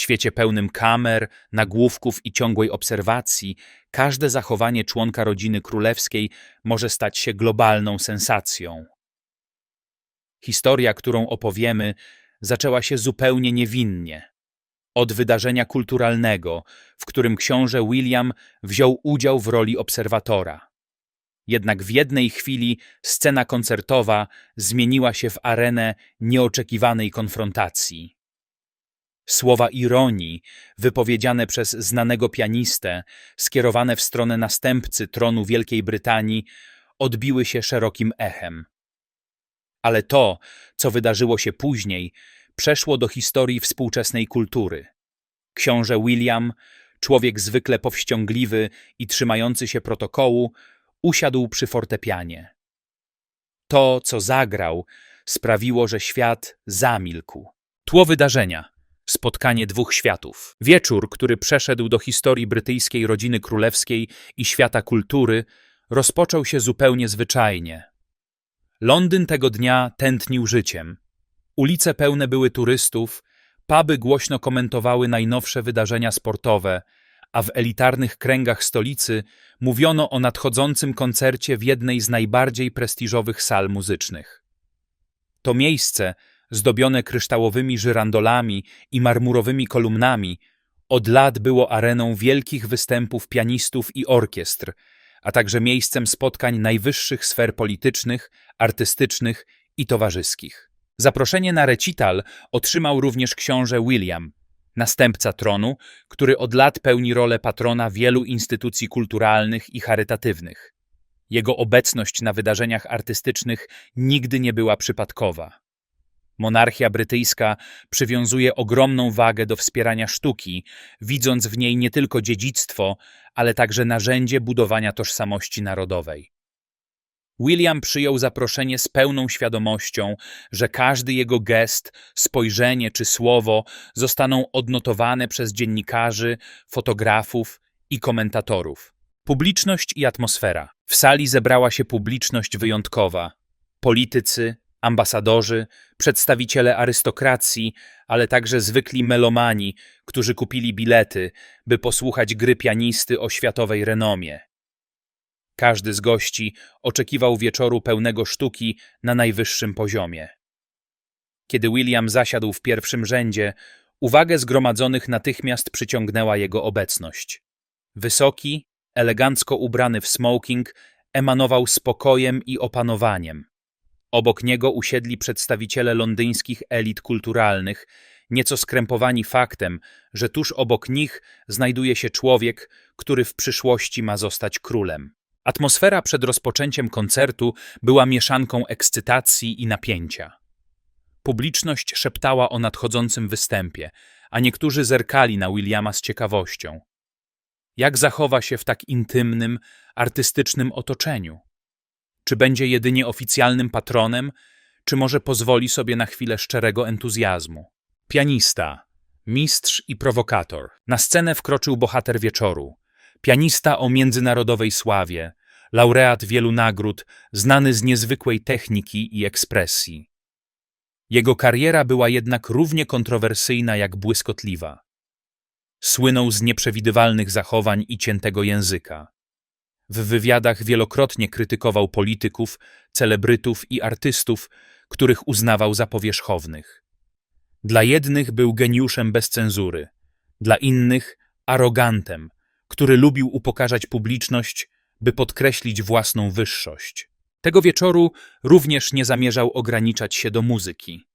świecie pełnym kamer, nagłówków i ciągłej obserwacji, każde zachowanie członka rodziny królewskiej może stać się globalną sensacją. Historia, którą opowiemy, zaczęła się zupełnie niewinnie. Od wydarzenia kulturalnego, w którym książę William wziął udział w roli obserwatora. Jednak w jednej chwili scena koncertowa zmieniła się w arenę nieoczekiwanej konfrontacji. Słowa ironii, wypowiedziane przez znanego pianistę, skierowane w stronę następcy tronu Wielkiej Brytanii, odbiły się szerokim echem. Ale to, co wydarzyło się później, przeszło do historii współczesnej kultury. Książę William, człowiek zwykle powściągliwy i trzymający się protokołu, usiadł przy fortepianie. To, co zagrał, sprawiło, że świat zamilkł. Tło wydarzenia. Spotkanie dwóch światów. Wieczór, który przeszedł do historii brytyjskiej rodziny królewskiej i świata kultury, rozpoczął się zupełnie zwyczajnie. Londyn tego dnia tętnił życiem. Ulice pełne były turystów, puby głośno komentowały najnowsze wydarzenia sportowe, a w elitarnych kręgach stolicy mówiono o nadchodzącym koncercie w jednej z najbardziej prestiżowych sal muzycznych. To miejsce, zdobione kryształowymi żyrandolami i marmurowymi kolumnami, od lat było areną wielkich występów pianistów i orkiestr, a także miejscem spotkań najwyższych sfer politycznych, artystycznych i towarzyskich. Zaproszenie na recital otrzymał również książę William, następca tronu, który od lat pełni rolę patrona wielu instytucji kulturalnych i charytatywnych. Jego obecność na wydarzeniach artystycznych nigdy nie była przypadkowa. Monarchia brytyjska przywiązuje ogromną wagę do wspierania sztuki, widząc w niej nie tylko dziedzictwo, ale także narzędzie budowania tożsamości narodowej. William przyjął zaproszenie z pełną świadomością, że każdy jego gest, spojrzenie czy słowo zostaną odnotowane przez dziennikarzy, fotografów i komentatorów. Publiczność i atmosfera. W sali zebrała się publiczność wyjątkowa. Politycy, ambasadorzy, przedstawiciele arystokracji, ale także zwykli melomani, którzy kupili bilety, by posłuchać gry pianisty o światowej renomie. Każdy z gości oczekiwał wieczoru pełnego sztuki na najwyższym poziomie. Kiedy William zasiadł w pierwszym rzędzie, uwagę zgromadzonych natychmiast przyciągnęła jego obecność. Wysoki, elegancko ubrany w smoking, emanował spokojem i opanowaniem. Obok niego usiedli przedstawiciele londyńskich elit kulturalnych, nieco skrępowani faktem, że tuż obok nich znajduje się człowiek, który w przyszłości ma zostać królem. Atmosfera przed rozpoczęciem koncertu była mieszanką ekscytacji i napięcia. Publiczność szeptała o nadchodzącym występie, a niektórzy zerkali na Williama z ciekawością. Jak zachowa się w tak intymnym, artystycznym otoczeniu? Czy będzie jedynie oficjalnym patronem, czy może pozwoli sobie na chwilę szczerego entuzjazmu? Pianista, mistrz i prowokator. Na scenę wkroczył bohater wieczoru. Pianista o międzynarodowej sławie, laureat wielu nagród, znany z niezwykłej techniki i ekspresji. Jego kariera była jednak równie kontrowersyjna jak błyskotliwa. Słynął z nieprzewidywalnych zachowań i ciętego języka. W wywiadach wielokrotnie krytykował polityków, celebrytów i artystów, których uznawał za powierzchownych. Dla jednych był geniuszem bez cenzury, dla innych arogantem, który lubił upokarzać publiczność, by podkreślić własną wyższość. Tego wieczoru również nie zamierzał ograniczać się do muzyki.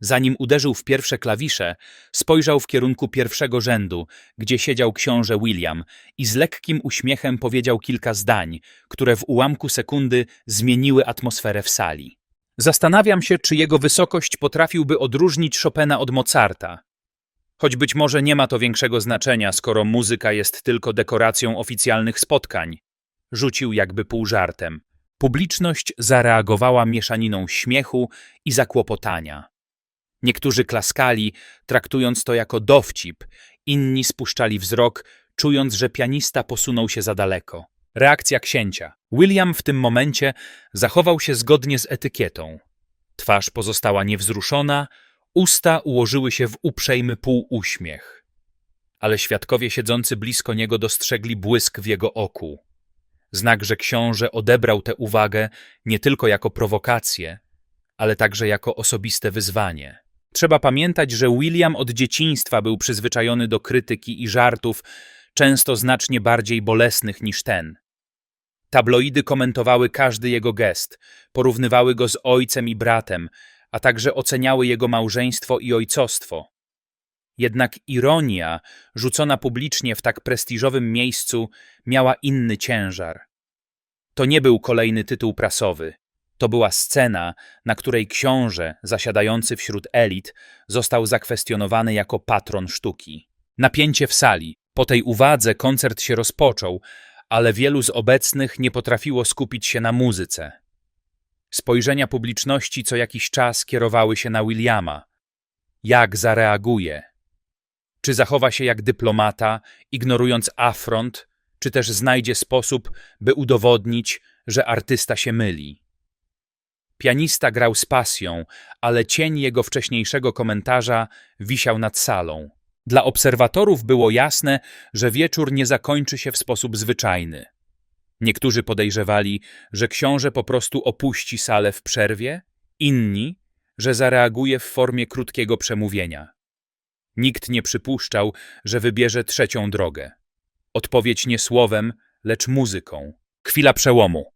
Zanim uderzył w pierwsze klawisze, spojrzał w kierunku pierwszego rzędu, gdzie siedział książę William i z lekkim uśmiechem powiedział kilka zdań, które w ułamku sekundy zmieniły atmosferę w sali. Zastanawiam się, czy jego wysokość potrafiłby odróżnić Chopina od Mozarta. Choć być może nie ma to większego znaczenia, skoro muzyka jest tylko dekoracją oficjalnych spotkań. Rzucił jakby pół żartem. Publiczność zareagowała mieszaniną śmiechu i zakłopotania. Niektórzy klaskali, traktując to jako dowcip, inni spuszczali wzrok, czując, że pianista posunął się za daleko. Reakcja księcia. William w tym momencie zachował się zgodnie z etykietą. Twarz pozostała niewzruszona, Usta ułożyły się w uprzejmy półuśmiech. Ale świadkowie siedzący blisko niego dostrzegli błysk w jego oku. Znak, że książę odebrał tę uwagę nie tylko jako prowokację, ale także jako osobiste wyzwanie. Trzeba pamiętać, że William od dzieciństwa był przyzwyczajony do krytyki i żartów, często znacznie bardziej bolesnych niż ten. Tabloidy komentowały każdy jego gest, porównywały go z ojcem i bratem, a także oceniały jego małżeństwo i ojcostwo. Jednak ironia, rzucona publicznie w tak prestiżowym miejscu, miała inny ciężar. To nie był kolejny tytuł prasowy. To była scena, na której książę, zasiadający wśród elit, został zakwestionowany jako patron sztuki. Napięcie w sali. Po tej uwadze koncert się rozpoczął, ale wielu z obecnych nie potrafiło skupić się na muzyce. Spojrzenia publiczności co jakiś czas kierowały się na Williama. Jak zareaguje? Czy zachowa się jak dyplomata, ignorując afront, czy też znajdzie sposób, by udowodnić, że artysta się myli? Pianista grał z pasją, ale cień jego wcześniejszego komentarza wisiał nad salą. Dla obserwatorów było jasne, że wieczór nie zakończy się w sposób zwyczajny. Niektórzy podejrzewali, że książę po prostu opuści salę w przerwie, inni, że zareaguje w formie krótkiego przemówienia. Nikt nie przypuszczał, że wybierze trzecią drogę. Odpowiedź nie słowem, lecz muzyką. Chwila przełomu.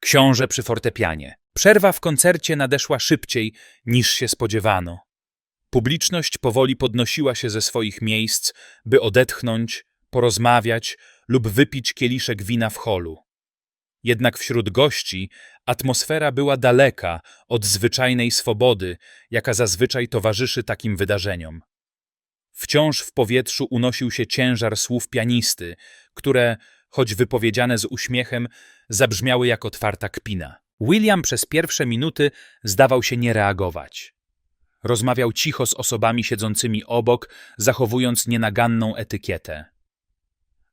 Książę przy fortepianie. Przerwa w koncercie nadeszła szybciej, niż się spodziewano. Publiczność powoli podnosiła się ze swoich miejsc, by odetchnąć, porozmawiać lub wypić kieliszek wina w holu. Jednak wśród gości atmosfera była daleka od zwyczajnej swobody, jaka zazwyczaj towarzyszy takim wydarzeniom. Wciąż w powietrzu unosił się ciężar słów pianisty, które, choć wypowiedziane z uśmiechem, zabrzmiały jak otwarta kpina. William przez pierwsze minuty zdawał się nie reagować. Rozmawiał cicho z osobami siedzącymi obok, zachowując nienaganną etykietę.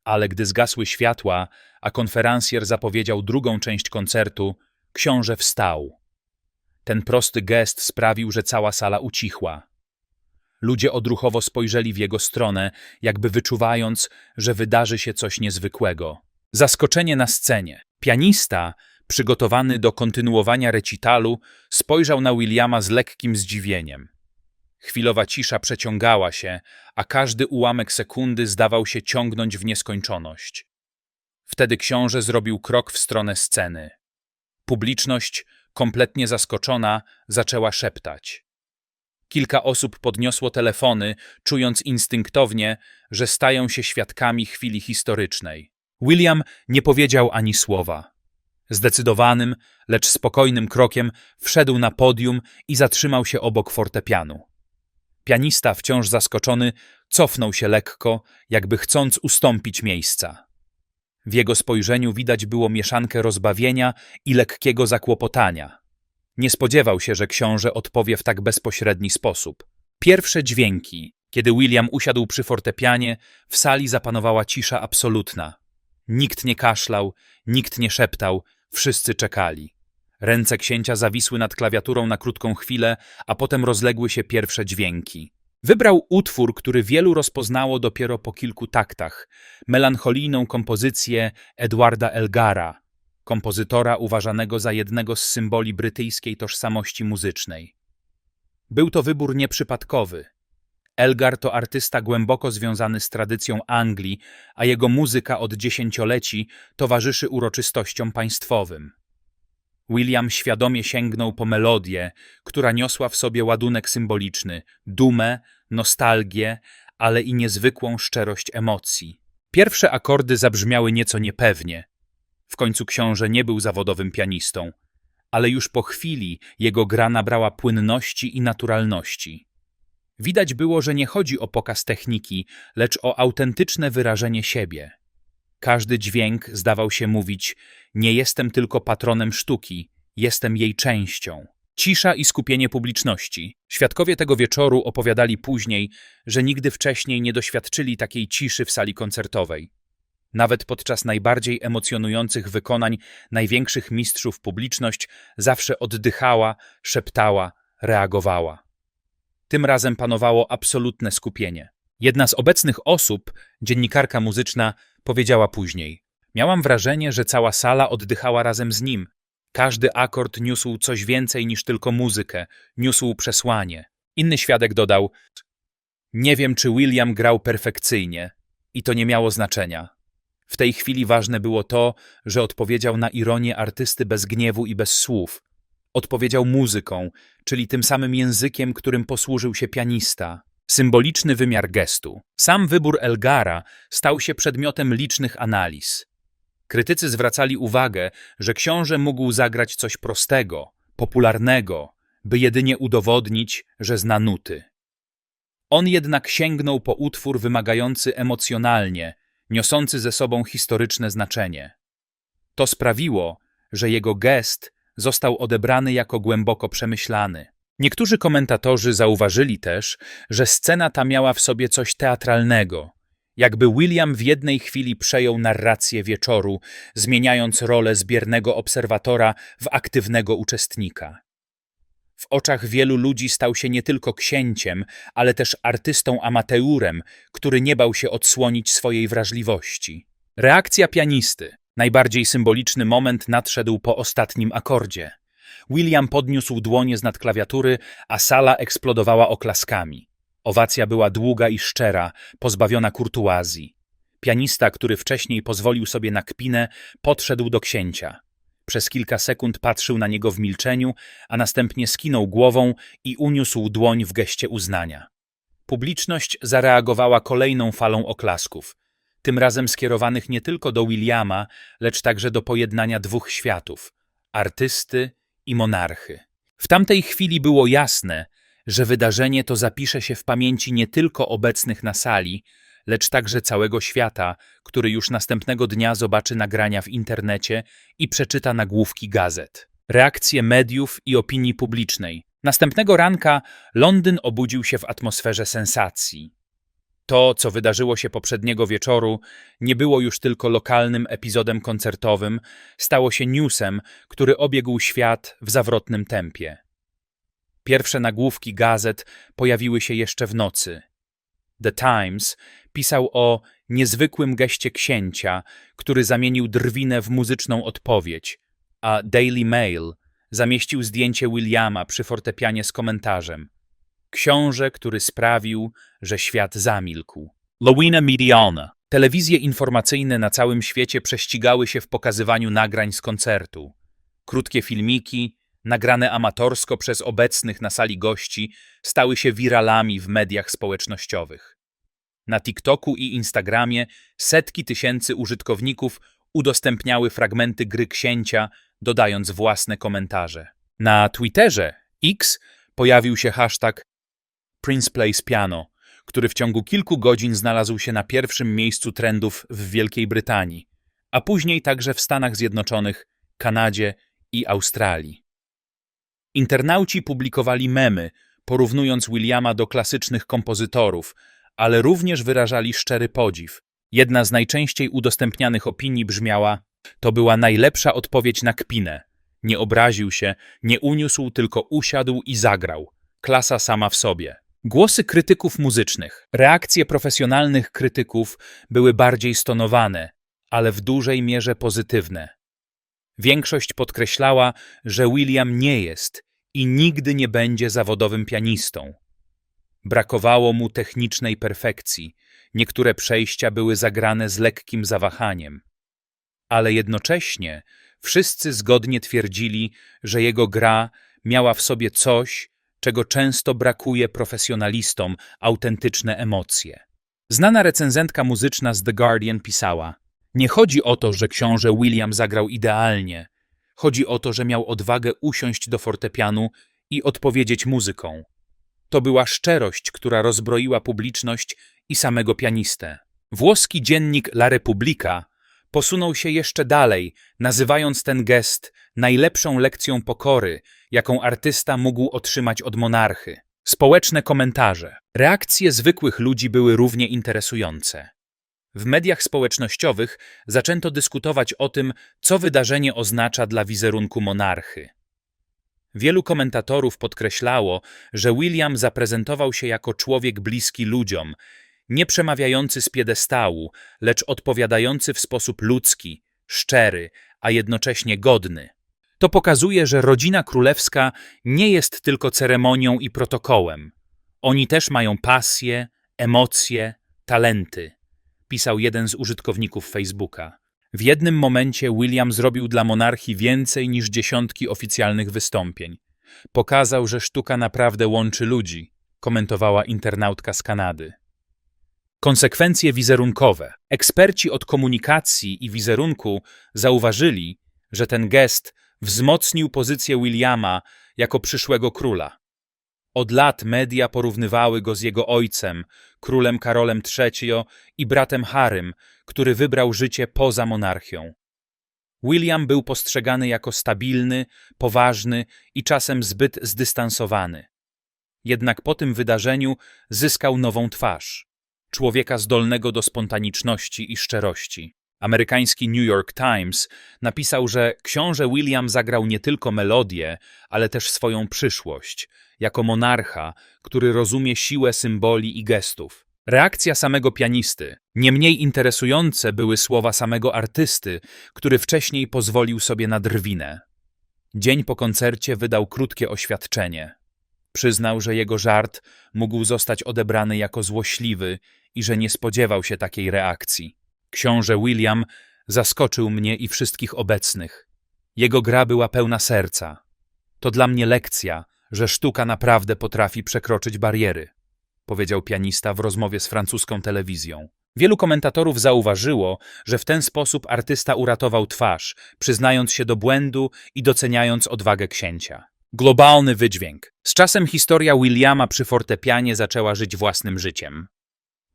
Ale gdy zgasły światła, a konferencjer zapowiedział drugą część koncertu, książę wstał. Ten prosty gest sprawił, że cała sala ucichła. Ludzie odruchowo spojrzeli w jego stronę, jakby wyczuwając, że wydarzy się coś niezwykłego. Zaskoczenie na scenie. Pianista, przygotowany do kontynuowania recitalu, spojrzał na Williama z lekkim zdziwieniem. Chwilowa cisza przeciągała się, a każdy ułamek sekundy zdawał się ciągnąć w nieskończoność. Wtedy książę zrobił krok w stronę sceny. Publiczność, kompletnie zaskoczona, zaczęła szeptać. Kilka osób podniosło telefony, czując instynktownie, że stają się świadkami chwili historycznej. William nie powiedział ani słowa. Zdecydowanym, lecz spokojnym krokiem wszedł na podium i zatrzymał się obok fortepianu. Pianista, wciąż zaskoczony, cofnął się lekko, jakby chcąc ustąpić miejsca. W jego spojrzeniu widać było mieszankę rozbawienia i lekkiego zakłopotania. Nie spodziewał się, że książę odpowie w tak bezpośredni sposób. Pierwsze dźwięki, kiedy William usiadł przy fortepianie, w sali zapanowała cisza absolutna. Nikt nie kaszlał, nikt nie szeptał, wszyscy czekali. Ręce księcia zawisły nad klawiaturą na krótką chwilę, a potem rozległy się pierwsze dźwięki. Wybrał utwór, który wielu rozpoznało dopiero po kilku taktach melancholijną kompozycję Edwarda Elgara, kompozytora uważanego za jednego z symboli brytyjskiej tożsamości muzycznej. Był to wybór nieprzypadkowy. Elgar to artysta głęboko związany z tradycją Anglii, a jego muzyka od dziesięcioleci towarzyszy uroczystościom państwowym. William świadomie sięgnął po melodię, która niosła w sobie ładunek symboliczny, dumę, nostalgię, ale i niezwykłą szczerość emocji. Pierwsze akordy zabrzmiały nieco niepewnie. W końcu książę nie był zawodowym pianistą, ale już po chwili jego gra nabrała płynności i naturalności. Widać było, że nie chodzi o pokaz techniki, lecz o autentyczne wyrażenie siebie. Każdy dźwięk zdawał się mówić: Nie jestem tylko patronem sztuki, jestem jej częścią. Cisza i skupienie publiczności. Świadkowie tego wieczoru opowiadali później, że nigdy wcześniej nie doświadczyli takiej ciszy w sali koncertowej. Nawet podczas najbardziej emocjonujących wykonań największych mistrzów publiczność zawsze oddychała, szeptała, reagowała. Tym razem panowało absolutne skupienie. Jedna z obecnych osób, dziennikarka muzyczna, powiedziała później: Miałam wrażenie, że cała sala oddychała razem z nim. Każdy akord niósł coś więcej niż tylko muzykę, niósł przesłanie. Inny świadek dodał: Nie wiem, czy William grał perfekcyjnie, i to nie miało znaczenia. W tej chwili ważne było to, że odpowiedział na ironię artysty bez gniewu i bez słów. Odpowiedział muzyką, czyli tym samym językiem, którym posłużył się pianista. Symboliczny wymiar gestu. Sam wybór Elgara stał się przedmiotem licznych analiz. Krytycy zwracali uwagę, że książę mógł zagrać coś prostego, popularnego, by jedynie udowodnić, że zna nuty. On jednak sięgnął po utwór wymagający emocjonalnie, niosący ze sobą historyczne znaczenie. To sprawiło, że jego gest został odebrany jako głęboko przemyślany. Niektórzy komentatorzy zauważyli też, że scena ta miała w sobie coś teatralnego, jakby William w jednej chwili przejął narrację wieczoru, zmieniając rolę zbiernego obserwatora w aktywnego uczestnika. W oczach wielu ludzi stał się nie tylko księciem, ale też artystą amateurem, który nie bał się odsłonić swojej wrażliwości. Reakcja pianisty. Najbardziej symboliczny moment nadszedł po ostatnim akordzie. William podniósł dłonie z nad klawiatury, a sala eksplodowała oklaskami. Owacja była długa i szczera, pozbawiona kurtuazji. Pianista, który wcześniej pozwolił sobie na kpinę, podszedł do księcia. Przez kilka sekund patrzył na niego w milczeniu, a następnie skinął głową i uniósł dłoń w geście uznania. Publiczność zareagowała kolejną falą oklasków, tym razem skierowanych nie tylko do Williama, lecz także do pojednania dwóch światów artysty i monarchy. W tamtej chwili było jasne, że wydarzenie to zapisze się w pamięci nie tylko obecnych na sali, lecz także całego świata, który już następnego dnia zobaczy nagrania w internecie i przeczyta nagłówki gazet. Reakcje mediów i opinii publicznej. Następnego ranka Londyn obudził się w atmosferze sensacji. To, co wydarzyło się poprzedniego wieczoru, nie było już tylko lokalnym epizodem koncertowym, stało się newsem, który obiegł świat w zawrotnym tempie. Pierwsze nagłówki gazet pojawiły się jeszcze w nocy. The Times pisał o niezwykłym geście księcia, który zamienił drwinę w muzyczną odpowiedź, a Daily Mail zamieścił zdjęcie Williama przy fortepianie z komentarzem. Książę, który sprawił, że świat zamilkł. Lowina medialna. Telewizje informacyjne na całym świecie prześcigały się w pokazywaniu nagrań z koncertu. Krótkie filmiki, nagrane amatorsko przez obecnych na sali gości, stały się wiralami w mediach społecznościowych. Na TikToku i Instagramie setki tysięcy użytkowników udostępniały fragmenty gry księcia, dodając własne komentarze. Na Twitterze X pojawił się hashtag Prince Plays Piano, który w ciągu kilku godzin znalazł się na pierwszym miejscu trendów w Wielkiej Brytanii, a później także w Stanach Zjednoczonych, Kanadzie i Australii. Internauci publikowali memy, porównując Williama do klasycznych kompozytorów, ale również wyrażali szczery podziw. Jedna z najczęściej udostępnianych opinii brzmiała: To była najlepsza odpowiedź na kpinę. Nie obraził się, nie uniósł, tylko usiadł i zagrał. Klasa sama w sobie. Głosy krytyków muzycznych. Reakcje profesjonalnych krytyków były bardziej stonowane, ale w dużej mierze pozytywne. Większość podkreślała, że William nie jest i nigdy nie będzie zawodowym pianistą. Brakowało mu technicznej perfekcji, niektóre przejścia były zagrane z lekkim zawahaniem. Ale jednocześnie wszyscy zgodnie twierdzili, że jego gra miała w sobie coś, czego często brakuje profesjonalistom autentyczne emocje. Znana recenzentka muzyczna z The Guardian pisała: Nie chodzi o to, że książę William zagrał idealnie. Chodzi o to, że miał odwagę usiąść do fortepianu i odpowiedzieć muzyką. To była szczerość, która rozbroiła publiczność i samego pianistę. Włoski dziennik La Repubblica posunął się jeszcze dalej, nazywając ten gest najlepszą lekcją pokory, jaką artysta mógł otrzymać od monarchy. Społeczne komentarze. Reakcje zwykłych ludzi były równie interesujące. W mediach społecznościowych zaczęto dyskutować o tym, co wydarzenie oznacza dla wizerunku monarchy. Wielu komentatorów podkreślało, że William zaprezentował się jako człowiek bliski ludziom, nie przemawiający z piedestału, lecz odpowiadający w sposób ludzki, szczery, a jednocześnie godny. To pokazuje, że rodzina królewska nie jest tylko ceremonią i protokołem. Oni też mają pasje, emocje, talenty, pisał jeden z użytkowników Facebooka. W jednym momencie William zrobił dla monarchii więcej niż dziesiątki oficjalnych wystąpień. Pokazał, że sztuka naprawdę łączy ludzi, komentowała internautka z Kanady. Konsekwencje wizerunkowe. Eksperci od komunikacji i wizerunku zauważyli, że ten gest wzmocnił pozycję Williama jako przyszłego króla. Od lat media porównywały go z jego ojcem, królem Karolem III i bratem Harym, który wybrał życie poza monarchią. William był postrzegany jako stabilny, poważny i czasem zbyt zdystansowany. Jednak po tym wydarzeniu zyskał nową twarz człowieka zdolnego do spontaniczności i szczerości. Amerykański New York Times napisał, że książę William zagrał nie tylko melodię, ale też swoją przyszłość, jako monarcha, który rozumie siłę symboli i gestów. Reakcja samego pianisty. Nie mniej interesujące były słowa samego artysty, który wcześniej pozwolił sobie na drwinę. Dzień po koncercie wydał krótkie oświadczenie. Przyznał, że jego żart mógł zostać odebrany jako złośliwy i że nie spodziewał się takiej reakcji. Książę William zaskoczył mnie i wszystkich obecnych. Jego gra była pełna serca. To dla mnie lekcja, że sztuka naprawdę potrafi przekroczyć bariery, powiedział pianista w rozmowie z francuską telewizją. Wielu komentatorów zauważyło, że w ten sposób artysta uratował twarz, przyznając się do błędu i doceniając odwagę księcia. Globalny wydźwięk. Z czasem historia Williama przy fortepianie zaczęła żyć własnym życiem.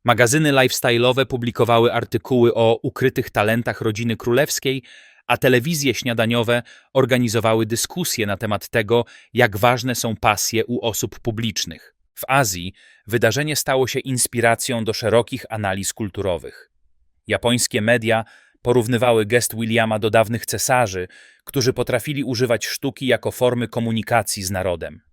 Magazyny lifestyle'owe publikowały artykuły o ukrytych talentach rodziny królewskiej, a telewizje śniadaniowe organizowały dyskusje na temat tego, jak ważne są pasje u osób publicznych. W Azji wydarzenie stało się inspiracją do szerokich analiz kulturowych. Japońskie media porównywały gest Williama do dawnych cesarzy, którzy potrafili używać sztuki jako formy komunikacji z narodem.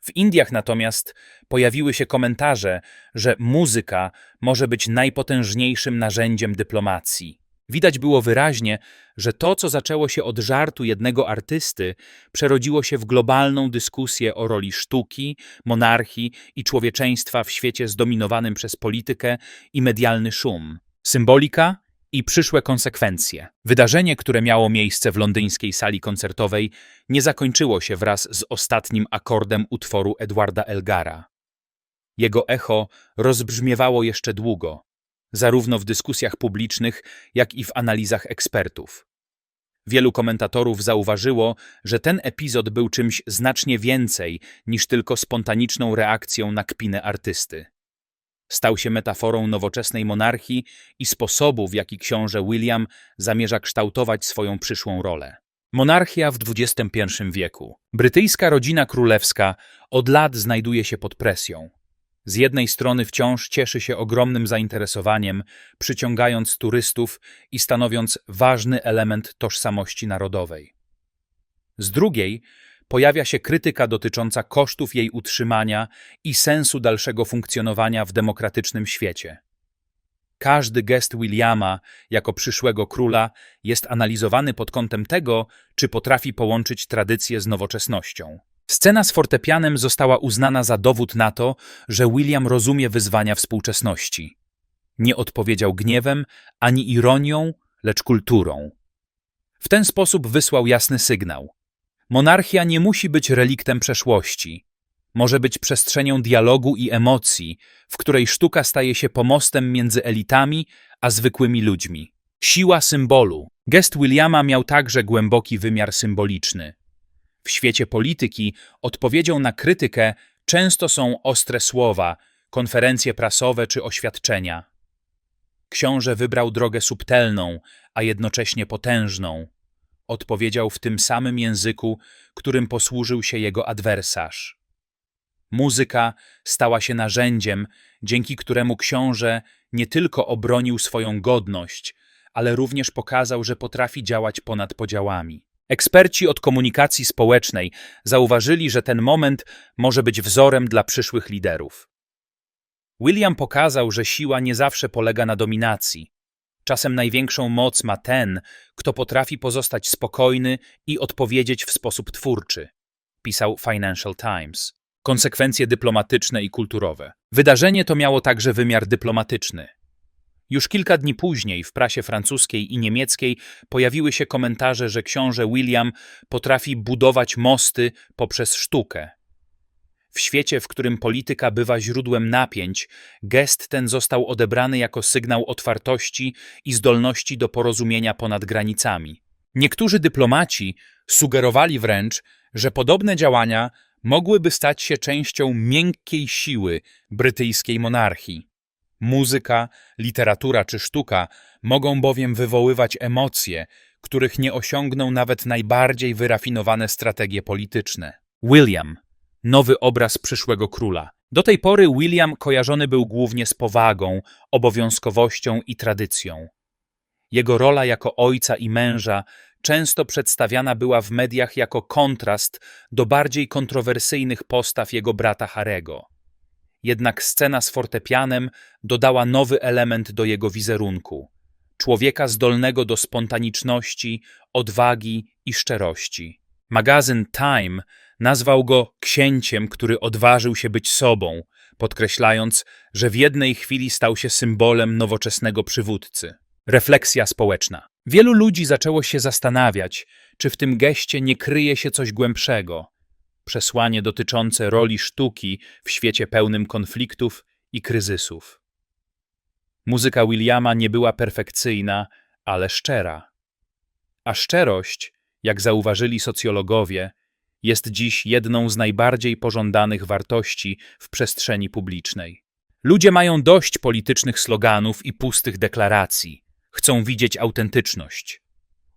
W Indiach natomiast pojawiły się komentarze, że muzyka może być najpotężniejszym narzędziem dyplomacji. Widać było wyraźnie, że to, co zaczęło się od żartu jednego artysty, przerodziło się w globalną dyskusję o roli sztuki, monarchii i człowieczeństwa w świecie zdominowanym przez politykę i medialny szum. Symbolika i przyszłe konsekwencje. Wydarzenie, które miało miejsce w londyńskiej sali koncertowej, nie zakończyło się wraz z ostatnim akordem utworu Edwarda Elgara. Jego echo rozbrzmiewało jeszcze długo, zarówno w dyskusjach publicznych, jak i w analizach ekspertów. Wielu komentatorów zauważyło, że ten epizod był czymś znacznie więcej niż tylko spontaniczną reakcją na kpinę artysty. Stał się metaforą nowoczesnej monarchii i sposobu, w jaki książę William zamierza kształtować swoją przyszłą rolę. Monarchia w XXI wieku. Brytyjska rodzina królewska od lat znajduje się pod presją. Z jednej strony wciąż cieszy się ogromnym zainteresowaniem, przyciągając turystów i stanowiąc ważny element tożsamości narodowej. Z drugiej pojawia się krytyka dotycząca kosztów jej utrzymania i sensu dalszego funkcjonowania w demokratycznym świecie. Każdy gest Williama jako przyszłego króla jest analizowany pod kątem tego, czy potrafi połączyć tradycję z nowoczesnością. Scena z fortepianem została uznana za dowód na to, że William rozumie wyzwania współczesności. Nie odpowiedział gniewem ani ironią, lecz kulturą. W ten sposób wysłał jasny sygnał. Monarchia nie musi być reliktem przeszłości. Może być przestrzenią dialogu i emocji, w której sztuka staje się pomostem między elitami a zwykłymi ludźmi. Siła symbolu. Gest Williama miał także głęboki wymiar symboliczny. W świecie polityki odpowiedzią na krytykę często są ostre słowa, konferencje prasowe czy oświadczenia. Książę wybrał drogę subtelną, a jednocześnie potężną odpowiedział w tym samym języku, którym posłużył się jego adwersarz. Muzyka stała się narzędziem, dzięki któremu książę nie tylko obronił swoją godność, ale również pokazał, że potrafi działać ponad podziałami. Eksperci od komunikacji społecznej zauważyli, że ten moment może być wzorem dla przyszłych liderów. William pokazał, że siła nie zawsze polega na dominacji. Czasem największą moc ma ten, kto potrafi pozostać spokojny i odpowiedzieć w sposób twórczy, pisał Financial Times. Konsekwencje dyplomatyczne i kulturowe. Wydarzenie to miało także wymiar dyplomatyczny. Już kilka dni później w prasie francuskiej i niemieckiej pojawiły się komentarze, że książę William potrafi budować mosty poprzez sztukę. W świecie, w którym polityka bywa źródłem napięć, gest ten został odebrany jako sygnał otwartości i zdolności do porozumienia ponad granicami. Niektórzy dyplomaci sugerowali wręcz, że podobne działania mogłyby stać się częścią miękkiej siły brytyjskiej monarchii. Muzyka, literatura czy sztuka mogą bowiem wywoływać emocje, których nie osiągną nawet najbardziej wyrafinowane strategie polityczne. William nowy obraz przyszłego króla. Do tej pory William kojarzony był głównie z powagą, obowiązkowością i tradycją. Jego rola jako ojca i męża często przedstawiana była w mediach jako kontrast do bardziej kontrowersyjnych postaw jego brata Harego. Jednak scena z fortepianem dodała nowy element do jego wizerunku człowieka zdolnego do spontaniczności, odwagi i szczerości. Magazyn Time nazwał go księciem, który odważył się być sobą, podkreślając, że w jednej chwili stał się symbolem nowoczesnego przywódcy. Refleksja społeczna. Wielu ludzi zaczęło się zastanawiać, czy w tym geście nie kryje się coś głębszego. Przesłanie dotyczące roli sztuki w świecie pełnym konfliktów i kryzysów. Muzyka Williama nie była perfekcyjna, ale szczera. A szczerość, jak zauważyli socjologowie, jest dziś jedną z najbardziej pożądanych wartości w przestrzeni publicznej. Ludzie mają dość politycznych sloganów i pustych deklaracji. Chcą widzieć autentyczność.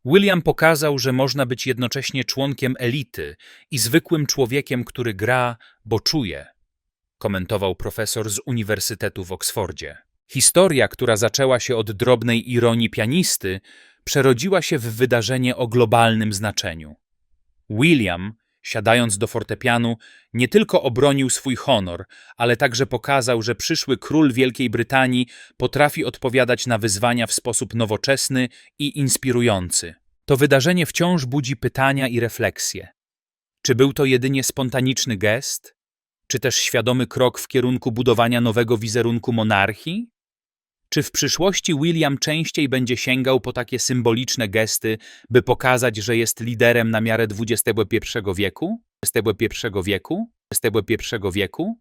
William pokazał, że można być jednocześnie członkiem elity i zwykłym człowiekiem, który gra, bo czuje, komentował profesor z Uniwersytetu w Oksfordzie. Historia, która zaczęła się od drobnej ironii pianisty, przerodziła się w wydarzenie o globalnym znaczeniu. William, siadając do fortepianu, nie tylko obronił swój honor, ale także pokazał, że przyszły król Wielkiej Brytanii potrafi odpowiadać na wyzwania w sposób nowoczesny i inspirujący. To wydarzenie wciąż budzi pytania i refleksje. Czy był to jedynie spontaniczny gest? Czy też świadomy krok w kierunku budowania nowego wizerunku monarchii? Czy w przyszłości William częściej będzie sięgał po takie symboliczne gesty, by pokazać, że jest liderem na miarę XXI wieku? XXI wieku? XXI wieku?